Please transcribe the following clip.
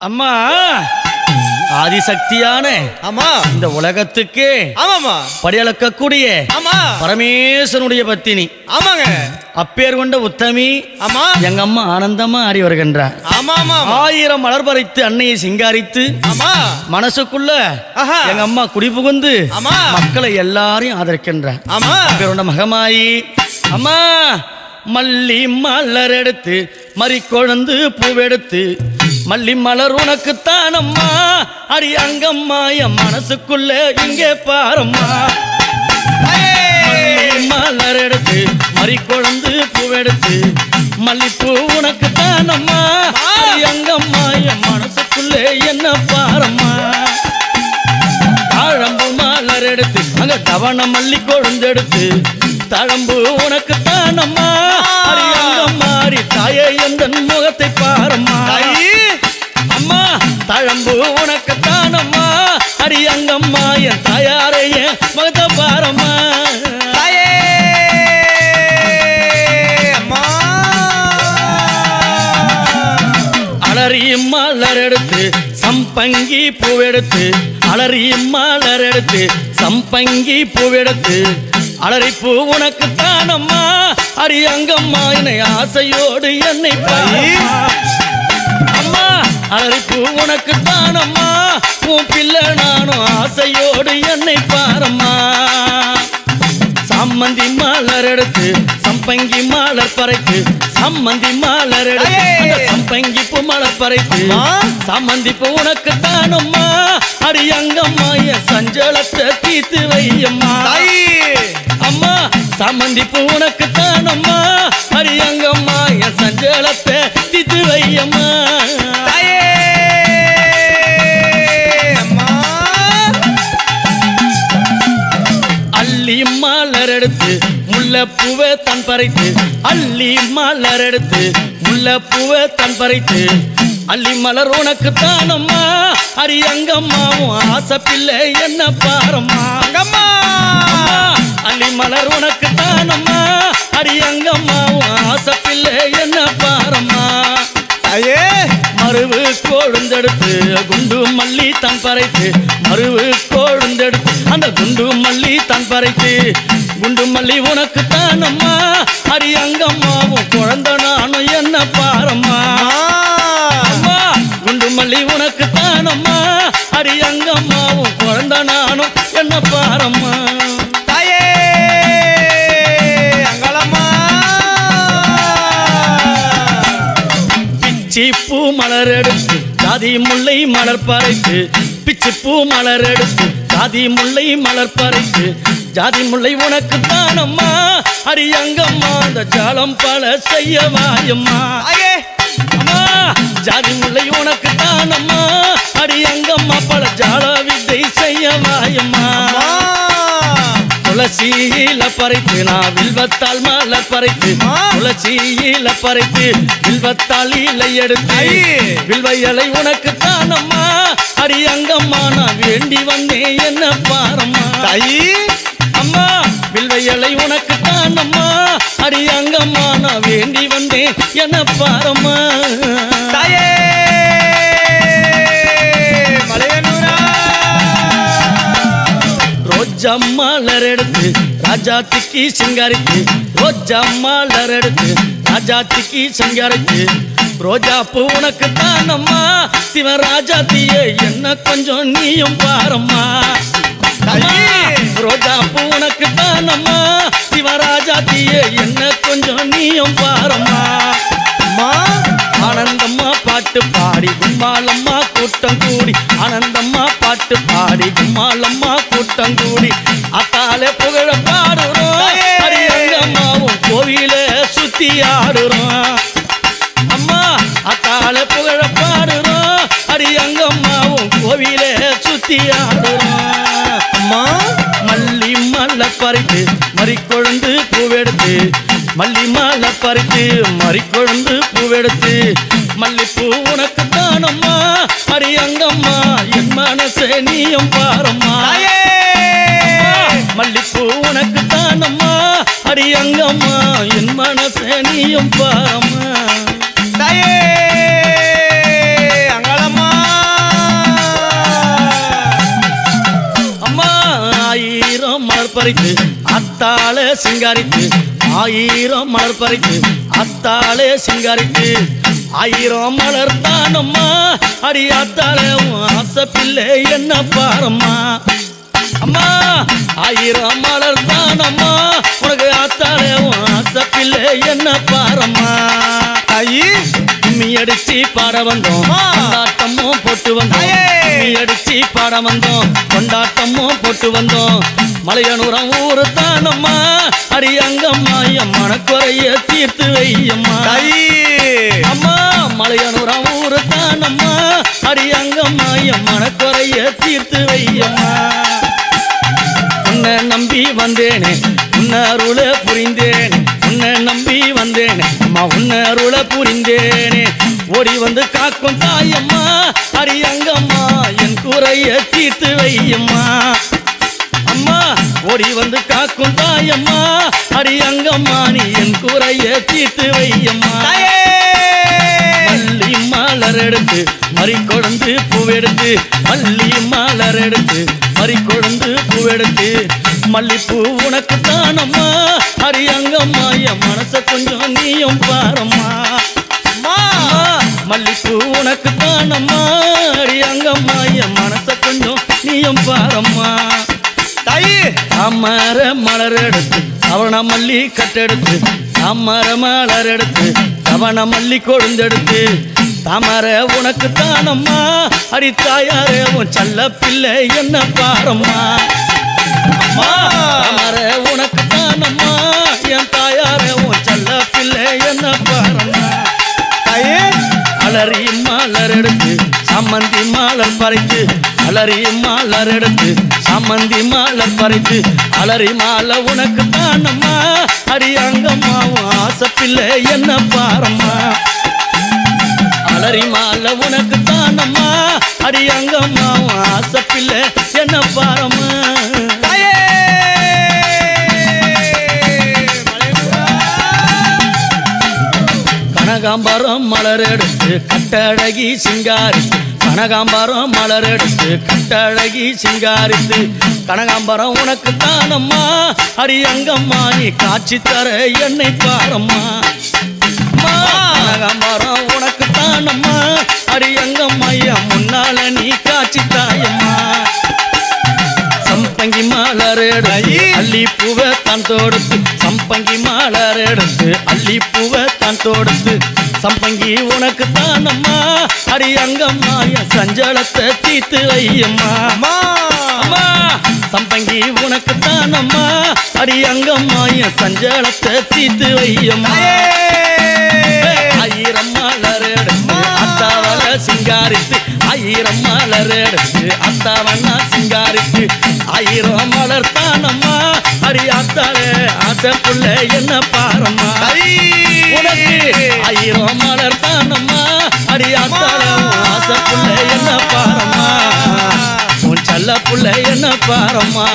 அம்மா ஆதிசக்தியான ஆமா. இந்த உலகத்துக்கு ஆமாமா படியளக்கக்கூடிய ஆமா. பரமேஸ்வரனுடைய பத்தினி. ஆமாங்க. அப்பேர் கொண்ட உத்தமி ஆமா. எங்க அம்மா ஆனந்தமா ஆடி வருகின்றார். ஆயிரம் மலர் பறித்து அன்னையை சிங்காரித்து ஆமா. மனசுக்குள்ள. எங்க அம்மா குடிபுகுந்து ஆமா. மக்களை எல்லாரையும் ஆதரிக்கின்றார். ஆமா. பேர் கொண்ட மகமாயி அம்மா மல்லி மலர் எடுத்து மறி கொழுந்து பூவெடுத்து மல்லி மலர் உனக்குத்தான் அம்மா அடி அங்கம்மா என் மனசுக்குள்ள இங்கே பாரம்மா. மலர் எடுத்து மறி கொழுந்து பூவெடுத்து மல்லிப்பூ உனக்குத்தான் அம்மா அடி அங்கம்மா என் மனசுக்குள்ளே என்ன பாரம்மா? தாழம்பு மலர் எடுத்து அங்க தவண மல்லி கொழுந்தெடுத்து தழம்பு உனக்கு தானம்மா மாறி தாயே எந்த முகத்தை பாரம்மா? தழம்பு உனக்கு தானம்மா அடி அங்கம்மா என் தாயாரைய முகத்தை பாரம்மா. அலறி மலர் எடுத்து சம்பங்கி பூவெடுத்து அலறி மலர் எடுத்து சம்பங்கி பூவெடுத்து அலறி பூ உனக்கு தானம்மா அடி அங்கம்மா என்னை ஆசையோடு என்னை பாயம்மா அம்மா! அலறி பூ உனக்கு தானம்மா? உன் பிள்ளை நானும் ஆசையோடு என்னை பாரம்மா. சாமந்தி மலர் எடுத்து சம்பங்கி மலர் பறைத்து சம்மந்தி மலர் எடுத்து சம்பங்கி பூ மலர் பறைத்து. அம்மா! சாமந்தி பூ உனக்கு தானம்மா? அடி அங்கம்மா என் சஞ்சலத்தை தீத்து வையம்மா. அம்மா சாமந்தி பூ உனக்கு தானம்மா? முல்லைப்பூவை தன் பறித்து அள்ளி மலர் எடுத்து முல்லைப்பூவை தன் பறித்து அள்ளி மலர் உனக்கு தானம்மா அடி அங்கம்மாவும் ஆசை பிள்ளை என்ன பாரம்மா. அங்கம்மா. அள்ளி மலர் உனக்கு தானம்மா அடி அங்கம்மாவும் ஆசை பிள்ளை என்ன பாரம்மா. தாயே மருவு கொழுந்தெடுத்து குண்டு மல்லி தன் பறைத்து மருவு கொழுந்தெடுத்து அந்த குண்டு மல்லி தன் பறைத்து குண்டு மல்லி உனக்கு தானம்மா அடி அங்கம்மாவும் குழந்தை நானும் என்ன பாரம்மா? அம்மா குண்டு மல்லி உனக்கு தானம்மா அடி அங்கம்மாவும் குழந்தை நானும் என்ன பாரம்மா? பூ மலர் எடுத்து ஜாதி முல்லை மலர் பறைத்து பிச்சி பூ மலர் எடுத்து ஜாதி முல்லை மலர் பறைத்து ஜாதி முல்லை உனக்கு தானம்மா. அடி அங்கம்மா அந்த ஜாலம் பல செய்ய வாயம்மா. அம்மா ஜாதி முல்லை உனக்கு தானம்மா. அடி அங்கம்மா பல ஜால வித்தை செய்ய வாயம்மா. துளசியில பறைத்து நான் வில்வத்தால் மலர் பறைத்து. துளசியில பறைத்து வில்வத்தால் இலை எடுத்து. வில்வ இலை உனக்கு தானம்மா. அடி அங்கம்மா நான் வேண்டி வந்தேன் என்ன பாரம்மா. தாயி இலை உனக்கு தானம்மா அடி அங்கம்மா நான் வேண்டி வந்தேன். என்ன பாரம்மா. தாயே! ரோஜா மலர் எடுத்து ராஜாத்திக்கு சிங்காரித்து ரோஜா மலர் எடுத்து ராஜாத்திக்கு சிங்காரித்து ரோஜா பூ உனக்கு தானம்மா சிவராஜாத்தியே என்ன கொஞ்சம் நீயும் பாரம்மா. ரோஜா பூ உனக்கு தானம்மா பாடி கும்மாலம்மா கூட்டம் கூடி. ஆனந்தம்மா பாட்டு பாடி. கும்மாலம்மா கூட்டம் கூடி. அத்தாலே புகழ பாடுறோம்! அரியங்கம்மாவும் கோவில சுத்தி ஆடுறோம். அம்மா அத்தாலே புகழ பாடுறோம். அரியங்கம்மாவும் கோவில சுத்தி ஆடுறோம். அம்மா மல்லி மலை பறித்து மறிக்கொழுந்து பூவெடுத்து. மல்லி மலை பறித்து மறிக்கொழுந்து பூவெடுத்து. மல்லிப்பூ உனக்கு தானம்மா? அரியங்கம்மா என் மனசே நீயும் பாரம்மா. மல்லிப்பூ உனக்கு தானம்மா? அரியங்கம்மா என் மனசே நீயும் பாரம்மா. பறித்து அத்தாள சிங்காரித்து ஆயிரம் மலர் பறித்து அத்தாளே சிங்காரித்து ஆயிரம் மலர் தானம்மா. அடி அத்தாளே உன் ஆசை பிள்ளை என்ன பாரம்மா. அம்மா ஆயிரம் மலர் தானம்மா. உனக்கு உன் ஆசை பிள்ளை என்ன பாரம்மா. தாயி. கும்மி அடிச்சு பாட வந்தோம். கொண்டாட்டமும் போட்டு வந்தோம். கும்மி அடிச்சு பாட வந்தோம். கொண்டாட்டமும் போட்டு வந்தோம். மலையனூரம் ஊரு தானம்மா. அடி அங்கம்மா என் மனக்குறைய தீர்த்து வையம்மா. அம்மா மலையனூரம் ஊரு தானம்மா அடியங்கம்மா என் மனக்குறைய தீர்த்து வையம்மா. உன்னை நம்பி வந்தேனே உன்னை அருள புரிந்தேனே உன்னை நம்பி வந்தேனே அம்மா உன்னை அருள புரிந்தேனே. ஓடி வந்து காக்கும் தாயம்மா அரியங்கம்மா என் குறைய தீர்த்து வையம்மா. அம்மா ஓடி வந்து காக்கும் தாயம்மா அடி அங்கம்மா நீ என் குறைய தீர்த்து வையம்மா. மலர் எடுத்து மறி கொழுந்து பூவெடுத்து மல்லி மலர் எடுத்து மறி கொழுந்து பூவெடுத்து. மல்லிப்பூ உனக்கு தானம்மா அரியங்கம்மா என் மனசை கொஞ்சம் நீயும் பாரம்மா. மல்லிப்பூ உனக்கு தானம்மா அரியங்கம்மா என் மனசை கொஞ்சம் நீயும் பாரம்மா. தாயி அமர மலர் எடுத்து அவன மல்லி கட்டெடுத்து அமர மலர் எடுத்து அவன மல்லி கொழுந்தெடுத்து தாமர உனக்கு தானம்மா? அடித்தாயாரே உன் செல்ல பிள்ளை என்ன பாரம்மா? தாமர உனக்கு தானம்மா? என் தாயாரே உன் செல்ல பிள்ளை என்ன பாரம்மா? தாயே அலறி மாலர் எடுத்து சம்மந்தி மாலர் பறித்து அலறி மாலர் எடுத்து சம்மந்தி மாலர் பறித்து அலறி மாலை உனக்கு தானம்மா? அடி அங்கம்மா ஆசை பிள்ளை என்ன பாரம்மா? அலறி மாலை உனக்கு தானம்மா அடி அங்கம்மா உன் ஆசை பிள்ளை என்ன பாரம்மா. கனகாம்பரம் மலர் எடுத்து கட்டழகி சிங்காரித்து. கனகாம்பரம் மலர் எடுத்து கட்டழகி சிங்காரித்து. கனகாம்பரம் உனக்கு தானம்மா அடி அங்கம்மா நீ காட்சி தர என்னை பாரம்மா. தான் தொடுத்து சம்பங்கி மலர் எடுத்து அள்ளி பூவை தான் தொடுத்து. சம்பங்கி உனக்கு தானம்மா அடி அங்கம்மா என் சஞ்சலத்தை தீத்து வையம்மா. சம்பங்கி உனக்கு தானம்மா அடி அங்கம்மா என் சஞ்சலத்தை தீத்து வையம்மா. ஆயிரம் மலர் எடுத்து அத்தாவன சிங்காரித்து ஆயிரம் மலர் எடுத்து அத்தாவண்ணா சிங்காரித்து ஆயிரம் அடி அத்தாளே ஆசைக்குள்ள என்ன பாரம்மா? உனக்கு ஆயிரம் மலர் தானம்மா? அடி அத்தாளே உன் ஆசைக்குள்ள என்ன பாரம்மா? உன் செல்ல புள்ள என்ன பாரம்மா?